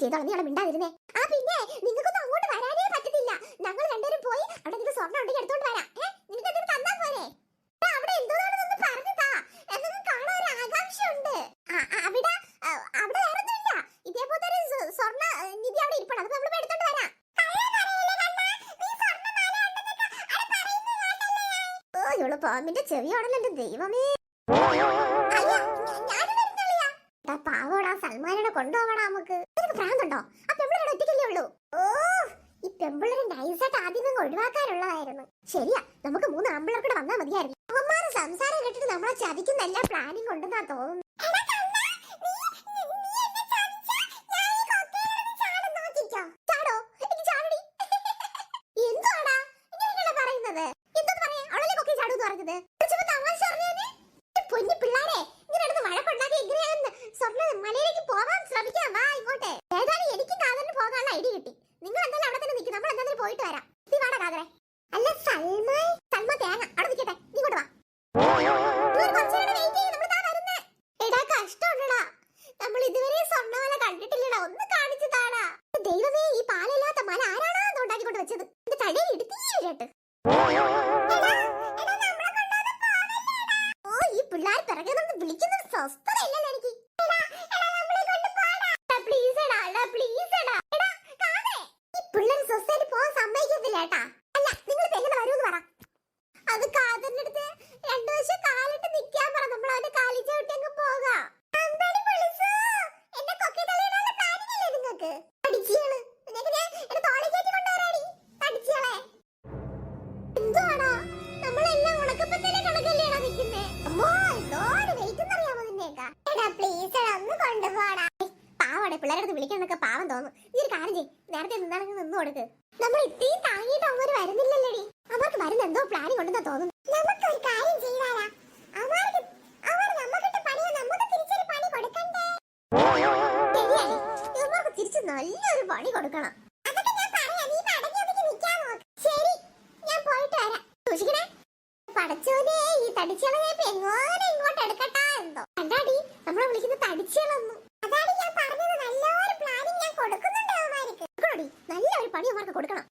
ചെയ്തോളാം. നീ അവിടെ മിണ്ടാതിരുന്നേ. ഇവൾ പാമ്പിന്റെ ചെവിയാണല്ലോ എന്റെ ദൈവമേ. പാവോടാ സൽമാനോടെ കൊണ്ടുപോകണം നമുക്ക്. നിനക്ക് ഭ്രാന്തുണ്ടോ ആ ഉള്ളൂ. ഓ ഈ നൈസായിട്ട് ഒഴിവാക്കാനുള്ളതായിരുന്നു. ശരിയാ നമുക്ക് മൂന്ന് ആമ്പിളർ കൂടെ വന്നാൽ മതിയായിരുന്നു. അവന്മാരെ സംസാരം കേട്ടിട്ട് നമ്മളെ ചതിക്കുന്ന എല്ലാ പ്ലാനിങ് കൊണ്ടെന്നാ തോന്നുന്നു. നീ അല്ല സൽമ സൽമ തേങ്ങ. അവിടെ നിൽക്കട്ടെ. നീ ഇങ്ങോട്ട് വാ. നമ്മൾ ഇതുവരെ സ്വർണമല കണ്ടിട്ടില്ലടാ. ഒന്ന് കാണിച്ചു ദൈവമേ ഈ പാലില്ലാത്ത മല ആരാണോ ഉണ്ടാക്കിക്കൊണ്ട് വെച്ചത്? എന്റെ തലയിൽ ഇടുത്തീ വീഴട്ട് ഓ ഈ പിള്ളേർ പിറകെ നിന്ന് വിളിക്കുന്നത് ഏട്ടാ അല്ല നിങ്ങൾ പെണ്ണ് വരൂന്ന് പറ. അത് കാതറിന്റെ അടുത്ത് രണ്ടു വശം കാലിട്ട് നിൽക്കാൻ പറ. നമ്മൾ അവന്റെ കാലി ചവിട്ടി അങ്ങ് പോകാം. അമ്പാടി വിളിച്ചു എന്നെ കൊക്കി തള്ളിയിടാനുള്ള പ്ലാനിങ് അല്ലേ നിങ്ങൾക്ക് അടിച്ചിയാണ് നിനക്ക് ഞാൻ എന്റെ തോളി കയറ്റി കൊണ്ടുവരാടി. അടിച്ചളെ എന്തുവാടാ? നമ്മളെല്ലാം ഉണക്കപ്പത്തലെ കണക്കല്ലേടാ നിൽക്കുന്നേ അമ്മോ എന്തോട് വെയിറ്റ് എന്നറിയാമോ നിന്നേക്കാ പ്ലീസ് എടാ ഒന്ന് കൊണ്ടുപോടാ. പാവടെ പിള്ളേരുടെ അടുത്ത് വിളിക്കണൊക്കെ പാവം തോന്നും. നീ ഒരു കാര്യം ചെയ്യ്. നേരത്തെ നിന്നാണെങ്കിൽ നിന്നു കൊടുക്ക്. നമ്മൾ ഇത്രയും താങ്ങിയിട്ട് അവർ വരുന്നില്ലല്ലോടി? അവർക്ക് വരുന്ന എന്തോ പ്ലാനിങ് ഉണ്ടെന്ന് തോന്നുന്നു. നമുക്ക് ഒരു കാര്യം ചെയ്താലാ. അവർ നമുക്ക് പണി കൊടുക്കണ്ടേ? നല്ലൊരു പണി കൊടുക്കണം. പടച്ചോനെ ഈ തടിച്ചളെ എങ്ങോനെ ഇങ്ങോട്ട് എടുക്കട്ടാ എന്തോ. നമ്മളെ വിളിക്കുന്ന തടിച്ചളൊന്നും അതാണ് ഞാൻ പറഞ്ഞത് പണി അവർക്ക് കൊടുക്കണം